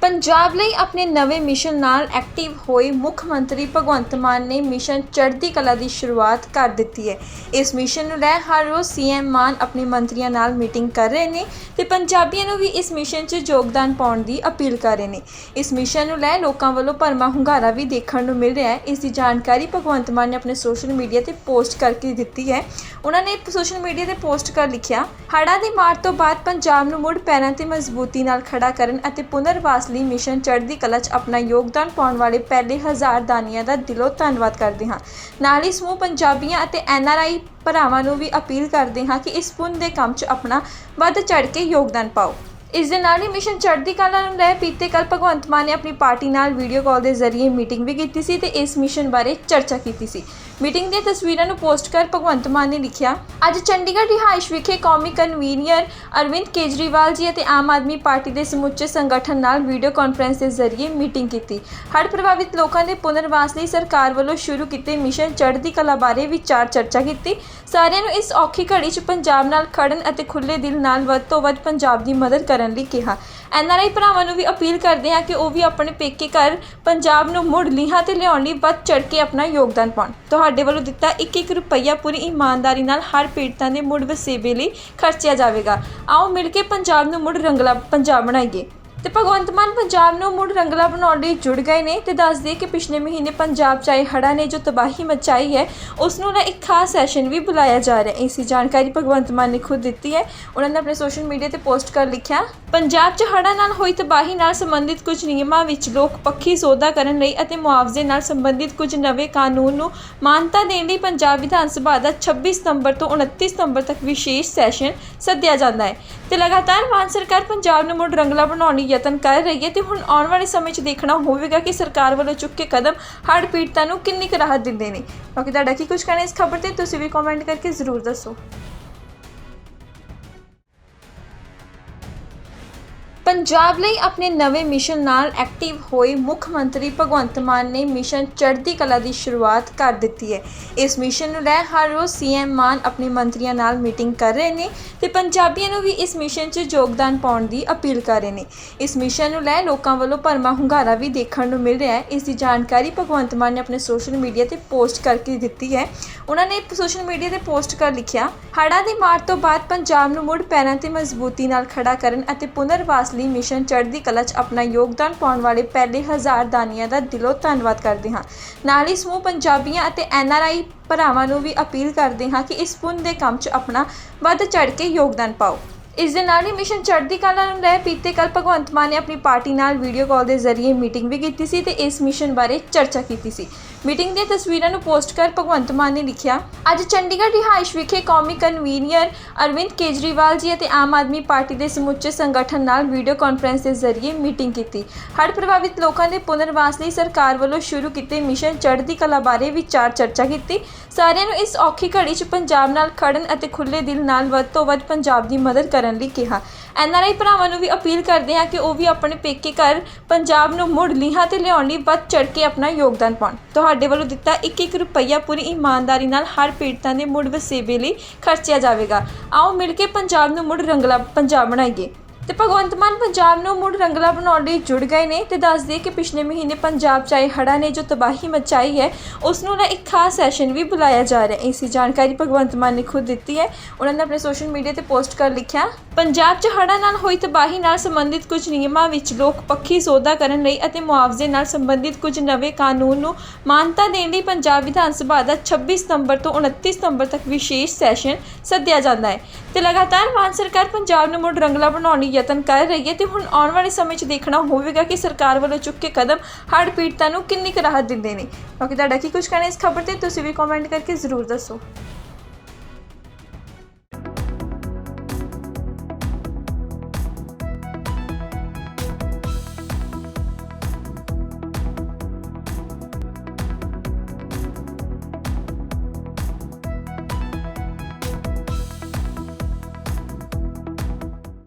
ਪੰਜਾਬ ਲਈ ਆਪਣੇ ਨਵੇਂ ਮਿਸ਼ਨ ਨਾਲ ਐਕਟਿਵ ਹੋਏ ਮੁੱਖ ਮੰਤਰੀ ਭਗਵੰਤ ਮਾਨ ਨੇ ਮਿਸ਼ਨ ਚੜ੍ਹਦੀ ਕਲਾ ਦੀ ਸ਼ੁਰੂਆਤ ਕਰ ਦਿੱਤੀ ਹੈ। ਇਸ ਮਿਸ਼ਨ ਨੂੰ ਲੈ ਹਰ ਰੋਜ਼ ਸੀਐਮ ਮਾਨ ਆਪਣੇ ਮੰਤਰੀਆਂ ਨਾਲ ਮੀਟਿੰਗ ਕਰ ਰਹੇ ਨੇ ਤੇ ਪੰਜਾਬੀਆਂ ਨੂੰ ਵੀ ਇਸ ਮਿਸ਼ਨ 'ਚ ਯੋਗਦਾਨ ਪਾਉਣ ਦੀ ਅਪੀਲ ਕਰ ਰਹੇ ਨੇ। ਇਸ ਮਿਸ਼ਨ ਨੂੰ ਲੈ ਲੋਕਾਂ ਵੱਲੋਂ ਭਰਮਾ ਹੁੰਗਾਰਾ ਵੀ ਦੇਖਣ ਨੂੰ ਮਿਲ ਰਿਹਾ ਹੈ। ਇਸ ਦੀ ਜਾਣਕਾਰੀ ਭਗਵੰਤ ਮਾਨ ਨੇ ਆਪਣੇ ਸੋਸ਼ਲ ਮੀਡੀਆ ਤੇ ਪੋਸਟ ਕਰਕੇ ਦਿੱਤੀ ਹੈ। ਉਹਨਾਂ ਨੇ ਸੋਸ਼ਲ ਮੀਡੀਆ ਤੇ ਪੋਸਟ ਕਰ ਲਿਖਿਆ, ਹੜ੍ਹਾਂ ਦੀ ਮਾਰ ਤੋਂ ਬਾਅਦ ਪੰਜਾਬ ਨੂੰ ਮੁੜ ਪੈਰਾਂ ਤੇ ਮਜ਼ਬੂਤੀ ਨਾਲ ਖੜਾ ਕਰਨ ਅਤੇ ਪੁਨਰਵਾਸ ਲਈ ਮਿਸ਼ਨ ਚੜ੍ਹਦੀ ਕਲਾ 'ਚ ਆਪਣਾ ਯੋਗਦਾਨ ਪਾਉਣ ਵਾਲੇ ਪਹਿਲੇ ਹਜ਼ਾਰ ਦਾਨੀਆਂ ਦਾ ਦਿਲੋਂ ਧੰਨਵਾਦ ਕਰਦੇ ਹਾਂ। ਨਾਲ ਹੀ ਸਮੂਹ ਪੰਜਾਬੀਆਂ ਅਤੇ ਐਨਆਰਆਈ ਭਰਾਵਾਂ ਨੂੰ ਵੀ ਅਪੀਲ ਕਰਦੇ ਹਾਂ ਕਿ ਇਸ ਪੁੰਨ ਦੇ ਕੰਮ 'ਚ ਆਪਣਾ ਵੱਧ ਚੜ੍ਹ ਕੇ ਯੋਗਦਾਨ ਪਾਓ। ਇਸ ਦੇ ਨਾਲ ਹੀ ਮਿਸ਼ਨ ਚੜ੍ਹਦੀ ਕਲਾ ਨੂੰ ਲੈ ਬੀਤੇ ਕੱਲ ਭਗਵੰਤ ਮਾਨ ਨੇ ਆਪਣੀ ਪਾਰਟੀ ਨਾਲ ਵੀਡੀਓ ਕਾਲ ਦੇ ਜ਼ਰੀਏ ਮੀਟਿੰਗ ਵੀ ਕੀਤੀ ਸੀ ਤੇ ਇਸ ਮਿਸ਼ਨ ਬਾਰੇ ਚਰਚਾ ਕੀਤੀ ਸੀ। ਮੀਟਿੰਗ ਦੀਆਂ ਤਸਵੀਰਾਂ ਨੂੰ ਪੋਸਟ ਕਰ ਭਗਵੰਤ ਮਾਨ ਨੇ ਲਿਖਿਆ, ਅੱਜ ਚੰਡੀਗੜ੍ਹ ਰਿਹਾਇਸ਼ ਵਿਖੇ ਕੌਮੀ ਕਨਵੀਨੀਅਰ ਅਰਵਿੰਦ ਕੇਜਰੀਵਾਲ ਜੀ ਅਤੇ ਆਮ ਆਦਮੀ ਪਾਰਟੀ ਦੇ ਸਮੁੱਚੇ ਸੰਗਠਨ ਨਾਲ ਵੀਡੀਓ ਕਾਨਫਰੰਸ ਦੇ ਜ਼ਰੀਏ ਮੀਟਿੰਗ ਕੀਤੀ। ਹੜ੍ਹ ਪ੍ਰਭਾਵਿਤ ਲੋਕਾਂ ਦੇ ਪੁਨਰਵਾਸ ਲਈ ਸਰਕਾਰ ਵੱਲੋਂ ਸ਼ੁਰੂ ਕੀਤੇ ਮਿਸ਼ਨ ਚੜ੍ਹਦੀ ਕਲਾ ਬਾਰੇ ਵਿਚਾਰ ਚਰਚਾ ਕੀਤੀ। ਸਾਰਿਆਂ ਨੂੰ ਇਸ ਔਖੀ ਘੜੀ 'ਚ ਪੰਜਾਬ ਨਾਲ ਖੜਨ ਅਤੇ ਖੁੱਲੇ ਦਿਲ ਨਾਲ ਵੱਧ ਤੋਂ ਵੱਧ ਪੰਜਾਬ ਦੀ ਮਦਦ ਕਰਨ ਲਈ ਕਿਹਾ। ਐਨਆਰਆਈ ਭਰਾਵਾਂ ਨੂੰ ਵੀ ਅਪੀਲ ਕਰਦੇ ਹਾਂ ਕਿ ਉਹ ਵੀ ਆਪਣੇ ਪੇਕੇ ਘਰ ਪੰਜਾਬ ਨੂੰ ਮੁੜ ਲੀਹਾਂ ਤੇ ਲਿਆਉਣ ਲਈ ਵੱਧ ਚੜ੍ਹ ਕੇ ਆਪਣਾ ਯੋਗਦਾਨ ਪਾਉਣ। ਤੁਹਾਡੇ ਵੱਲੋਂ ਦਿੱਤਾ ਇੱਕ ਇੱਕ ਰੁਪਈਆ ਪੂਰੀ ਇਮਾਨਦਾਰੀ ਨਾਲ ਹਰ ਪੀੜਤਾਂ ਦੇ ਮੁੜ ਵਸੇਬੇ ਲਈ ਖਰਚਿਆ ਜਾਵੇਗਾ। ਆਓ ਮਿਲ ਕੇ ਪੰਜਾਬ ਨੂੰ ਮੁੜ ਰੰਗਲਾ ਪੰਜਾਬ ਬਣਾਈਏ। ਤੇ ਭਗਵੰਤ ਮਾਨ ਪੰਜਾਬ ਨੂੰ ਮੁੜ ਰੰਗਲਾ ਬਣਾਉਣ ਲਈ ਜੁੜ ਗਏ ਨੇ ਤੇ ਦੱਸ ਦਈਏ ਕਿ ਪਿਛਲੇ ਮਹੀਨੇ ਪੰਜਾਬ 'ਚ ਆਏ ਹੜ੍ਹਾਂ ਨੇ ਜੋ ਤਬਾਹੀ ਮਚਾਈ ਹੈ, ਉਸ ਨੂੰ ਲੈ ਇੱਕ ਖਾਸ ਸੈਸ਼ਨ ਵੀ ਬੁਲਾਇਆ ਜਾ ਰਿਹਾ ਹੈ। ਇਸੀ ਜਾਣਕਾਰੀ ਭਗਵੰਤ ਮਾਨ ਨੇ ਖੁਦ ਦਿੱਤੀ ਹੈ। ਉਹਨਾਂ ਨੇ ਆਪਣੇ ਸੋਸ਼ਲ ਮੀਡੀਆ ਤੇ ਪੋਸਟ ਕਰ ਲਿਖਿਆ, ਪੰਜਾਬ 'ਚ ਹੜ੍ਹਾਂ ਨਾਲ ਹੋਈ ਤਬਾਹੀ ਨਾਲ ਸੰਬੰਧਿਤ ਕੁਝ ਨਿਯਮਾਂ ਵਿੱਚ ਲੋਕ ਪੱਖੀ ਸੋਧਾ ਕਰਨ ਲਈ ਅਤੇ ਮੁਆਵਜ਼ੇ ਨਾਲ ਸੰਬੰਧਿਤ ਕੁਝ ਨਵੇਂ ਕਾਨੂੰਨ ਨੂੰ ਮਾਨਤਾ ਦੇਣ ਲਈ ਪੰਜਾਬ ਵਿਧਾਨ ਸਭਾ ਦਾ 26 ਸਤੰਬਰ ਤੋਂ 29 ਸਤੰਬਰ ਤੱਕ ਵਿਸ਼ੇਸ਼ ਸੈਸ਼ਨ ਸੱਦਿਆ ਜਾਂਦਾ ਹੈ। ਤੇ ਲਗਾਤਾਰ ਮਾਨ ਸਰਕਾਰ ਪੰਜਾਬ ਨੂੰ ਮੁੜ ਰੰਗਲਾ ਬਣਾਉਣ ਲਈ ਯਤਨ ਕਰ ਰਹੀ ਹੈ ਤੇ ਹੁਣ ਆਉਣ ਵਾਲੇ ਸਮੇਂ 'ਚ ਦੇਖਣਾ ਹੋਵੇਗਾ ਕਿ ਸਰਕਾਰ ਵੱਲੋਂ ਚੁੱਕੇ ਕਦਮ ਹੜ੍ਹ ਪੀੜਤਾਂ ਨੂੰ ਕਿੰਨੀ ਕੁ ਰਾਹਤ ਦਿੰਦੇ ਨੇ। ਬਾਕੀ ਤੁਹਾਡਾ ਕੀ ਕੁਝ ਕਹਿਣਾ ਇਸ ਖਬਰ ਤੇ, ਤੁਸੀਂ ਵੀ ਕਮੈਂਟ ਕਰਕੇ ਜ਼ਰੂਰ ਦੱਸੋ। ਪੰਜਾਬ ਲਈ ਆਪਣੇ ਨਵੇਂ ਮਿਸ਼ਨ ਨਾਲ ਐਕਟਿਵ ਹੋਏ ਮੁੱਖ ਮੰਤਰੀ ਭਗਵੰਤ ਮਾਨ ਨੇ ਮਿਸ਼ਨ ਚੜ੍ਹਦੀ ਕਲਾ ਦੀ ਸ਼ੁਰੂਆਤ ਕਰ ਦਿੱਤੀ ਹੈ। ਇਸ ਮਿਸ਼ਨ ਨੂੰ ਲੈ ਹਰ ਰੋਜ਼ ਸੀਐਮ ਮਾਨ ਆਪਣੇ ਮੰਤਰੀਆਂ ਨਾਲ ਮੀਟਿੰਗ ਕਰ ਰਹੇ ਨੇ ਤੇ ਪੰਜਾਬੀਆਂ ਨੂੰ ਵੀ ਇਸ ਮਿਸ਼ਨ 'ਚ ਯੋਗਦਾਨ ਪਾਉਣ ਦੀ ਅਪੀਲ ਕਰ ਰਹੇ ਨੇ। ਇਸ ਮਿਸ਼ਨ ਨੂੰ ਲੈ ਲੋਕਾਂ ਵੱਲੋਂ ਭਰਮਾ ਹੁੰਗਾਰਾ ਵੀ ਦੇਖਣ ਨੂੰ ਮਿਲ ਰਿਹਾ ਹੈ। ਇਸ ਦੀ ਜਾਣਕਾਰੀ ਭਗਵੰਤ ਮਾਨ ਨੇ ਆਪਣੇ ਸੋਸ਼ਲ ਮੀਡੀਆ ਤੇ ਪੋਸਟ ਕਰਕੇ ਦਿੱਤੀ ਹੈ। ਉਹਨਾਂ ਨੇ ਸੋਸ਼ਲ ਮੀਡੀਆ ਤੇ ਪੋਸਟ ਕਰ ਲਿਖਿਆ, ਹੜ੍ਹਾਂ ਦੀ ਮਾਰ ਤੋਂ ਬਾਅਦ ਪੰਜਾਬ ਨੂੰ ਮੁੜ ਪੈਰਾਂ ਤੇ ਮਜ਼ਬੂਤੀ ਨਾਲ ਖੜਾ ਕਰਨ ਅਤੇ ਪੁਨਰਵਾਸ ਲਈ ਮਿਸ਼ਨ ਚੜ੍ਹਦੀ ਕਲਾ 'ਚ ਆਪਣਾ ਯੋਗਦਾਨ ਪਾਉਣ ਵਾਲੇ ਪਹਿਲੇ ਹਜ਼ਾਰ ਦਾਨੀਆਂ ਦਾ ਦਿਲੋਂ ਧੰਨਵਾਦ ਕਰਦੇ ਹਾਂ। ਨਾਲ ਹੀ ਸਮੂਹ ਪੰਜਾਬੀਆਂ ਅਤੇ ਐਨਆਰਆਈ ਭਰਾਵਾਂ ਨੂੰ ਵੀ ਅਪੀਲ ਕਰਦੇ ਹਾਂ ਕਿ ਇਸ ਪੁੰਨ ਦੇ ਕੰਮ 'ਚ ਆਪਣਾ ਵੱਧ ਚੜ੍ਹ ਕੇ ਯੋਗਦਾਨ ਪਾਓ। ਇਸ ਦੇ ਨਾਲ ਹੀ ਮਿਸ਼ਨ ਚੜ੍ਹਦੀ ਕਲਾ ਨੂੰ ਲੈ ਬੀਤੇ ਕੱਲ ਭਗਵੰਤ ਮਾਨ ਨੇ ਆਪਣੀ ਪਾਰਟੀ ਨਾਲ ਵੀਡੀਓ ਕਾਲ ਦੇ ਜ਼ਰੀਏ ਮੀਟਿੰਗ ਵੀ ਕੀਤੀ ਸੀ ਤੇ ਇਸ ਮਿਸ਼ਨ ਬਾਰੇ ਚਰਚਾ ਕੀਤੀ ਸੀ। ਮੀਟਿੰਗ ਦੀਆਂ ਤਸਵੀਰਾਂ ਨੂੰ ਪੋਸਟ ਕਰ ਭਗਵੰਤ ਮਾਨ ਨੇ ਲਿਖਿਆ, ਅੱਜ ਚੰਡੀਗੜ੍ਹ ਰਿਹਾਇਸ਼ ਵਿਖੇ ਕੌਮੀ ਕਨਵੀਨੀਅਰ ਅਰਵਿੰਦ ਕੇਜਰੀਵਾਲ ਜੀ ਅਤੇ ਆਮ ਆਦਮੀ ਪਾਰਟੀ ਦੇ ਸਮੁੱਚੇ ਸੰਗਠਨ ਨਾਲ ਵੀਡੀਓ ਕਾਨਫਰੰਸ ਦੇ ਜ਼ਰੀਏ ਮੀਟਿੰਗ ਕੀਤੀ। ਹੜ੍ਹ ਪ੍ਰਭਾਵਿਤ ਲੋਕਾਂ ਦੇ ਪੁਨਰਵਾਸ ਲਈ ਸਰਕਾਰ ਵੱਲੋਂ ਸ਼ੁਰੂ ਕੀਤੇ ਮਿਸ਼ਨ ਚੜ੍ਹਦੀ ਕਲਾ ਬਾਰੇ ਵਿਚਾਰ ਚਰਚਾ ਕੀਤੀ ਸਾਰਿਆਂ ਨੂੰ ਇਸ ਔਖੀ ਘੜੀ 'ਚ ਪੰਜਾਬ ਨਾਲ ਖੜਨ ਅਤੇ ਖੁੱਲ੍ਹੇ ਦਿਲ ਨਾਲ ਵੱਧ ਤੋਂ ਵੱਧ ਪੰਜਾਬ ਦੀ ਮਦਦ ਕਰਨ ਲਈ ਕਿਹਾ। ਐਨਆਰਆਈ ਭਰਾਵਾਂ ਨੂੰ ਵੀ ਅਪੀਲ ਕਰਦੇ ਹਾਂ ਕਿ ਉਹ ਵੀ ਆਪਣੇ ਪੇਕੇ ਘਰ ਪੰਜਾਬ ਨੂੰ ਮੁੜ ਲੀਹਾਂ ਤੇ ਲਿਆਉਣ ਲਈ ਵੱਧ ਚੜ੍ਹ ਕੇ ਆਪਣਾ ਯੋਗਦਾਨ ਪਾਉਣ। ਤੁਹਾਡੇ ਵੱਲੋਂ ਦਿੱਤਾ ਇੱਕ ਇੱਕ ਰੁਪਈਆ ਪੂਰੀ ਇਮਾਨਦਾਰੀ ਨਾਲ ਹਰ ਪੀੜਤਾਂ ਦੇ ਮੁੜ ਵਸੇਬੇ ਲਈ ਖਰਚਿਆ ਜਾਵੇਗਾ। ਆਓ ਮਿਲ ਕੇ ਪੰਜਾਬ ਨੂੰ ਮੁੜ ਰੰਗਲਾ ਪੰਜਾਬ ਬਣਾਈਏ। ਤੇ ਭਗਵੰਤ ਮਾਨ ਪੰਜਾਬ ਨੂੰ ਮੁੜ ਰੰਗਲਾ ਬਣਾਉਣ ਲਈ ਜੁੜ ਗਏ ਨੇ ਤੇ ਦੱਸ ਕਿ ਪਿਛਲੇ ਮਹੀਨੇ ਪੰਜਾਬ 'ਚ ਆਏ ਹੜ੍ਹਾਂ ਨੇ ਜੋ ਤਬਾਹੀ ਮਚਾਈ ਹੈ, ਉਸ ਨੂੰ ਲੈ ਇੱਕ ਖਾਸ ਸੈਸ਼ਨ ਵੀ ਬੁਲਾਇਆ ਜਾ ਰਿਹਾ ਹੈ। ਇਸੀ ਜਾਣਕਾਰੀ ਭਗਵੰਤ ਮਾਨ ਨੇ ਖੁਦ ਦਿੱਤੀ ਹੈ। ਉਹਨਾਂ ਨੇ ਆਪਣੇ ਸੋਸ਼ਲ ਮੀਡੀਆ ਤੇ ਪੋਸਟ ਕਰ ਲਿਖਿਆ, ਪੰਜਾਬ 'ਚ ਹੜ੍ਹਾਂ ਨਾਲ ਹੋਈ ਤਬਾਹੀ ਨਾਲ ਸੰਬੰਧਿਤ ਕੁਝ ਨਿਯਮਾਂ ਵਿੱਚ ਲੋਕ ਪੱਖੀ ਸੋਧਾ ਕਰਨ ਲਈ ਅਤੇ ਮੁਆਵਜ਼ੇ ਨਾਲ ਸੰਬੰਧਿਤ ਕੁਝ ਨਵੇਂ ਕਾਨੂੰਨ ਨੂੰ ਮਾਨਤਾ ਦੇਣ ਲਈ ਪੰਜਾਬ ਵਿਧਾਨ ਸਭਾ ਦਾ 26 ਸਤੰਬਰ ਤੋਂ 29 ਸਤੰਬਰ ਤੱਕ ਵਿਸ਼ੇਸ਼ ਸੈਸ਼ਨ ਸੱਦਿਆ ਜਾਂਦਾ ਹੈ। ਤੇ ਲਗਾਤਾਰ ਮਾਨ ਸਰਕਾਰ ਪੰਜਾਬ ਨੂੰ ਮੁੜ ਰੰਗਲਾ ਬਣਾਉਣ ਲਈ ਯਤਨ ਕਰ ਰਹੀ ਹੈ ਤੇ ਹੁਣ ਆਉਣ ਵਾਲੇ ਸਮੇਂ 'ਚ ਦੇਖਣਾ ਹੋਵੇਗਾ ਕਿ ਸਰਕਾਰ ਵੱਲੋਂ ਚੁੱਕੇ ਕਦਮ ਹੜ੍ਹ ਪੀੜਤਾਂ ਨੂੰ ਕਿੰਨੀ ਕੁ ਰਾਹਤ ਦਿੰਦੇ ਨੇ। ਬਾਕੀ ਤੁਹਾਡਾ ਕੀ ਕੁਝ ਕਹਿਣਾ ਇਸ ਖਬਰ ਤੇ, ਤੁਸੀਂ ਵੀ ਕਮੈਂਟ ਕਰਕੇ ਜ਼ਰੂਰ ਦੱਸੋ।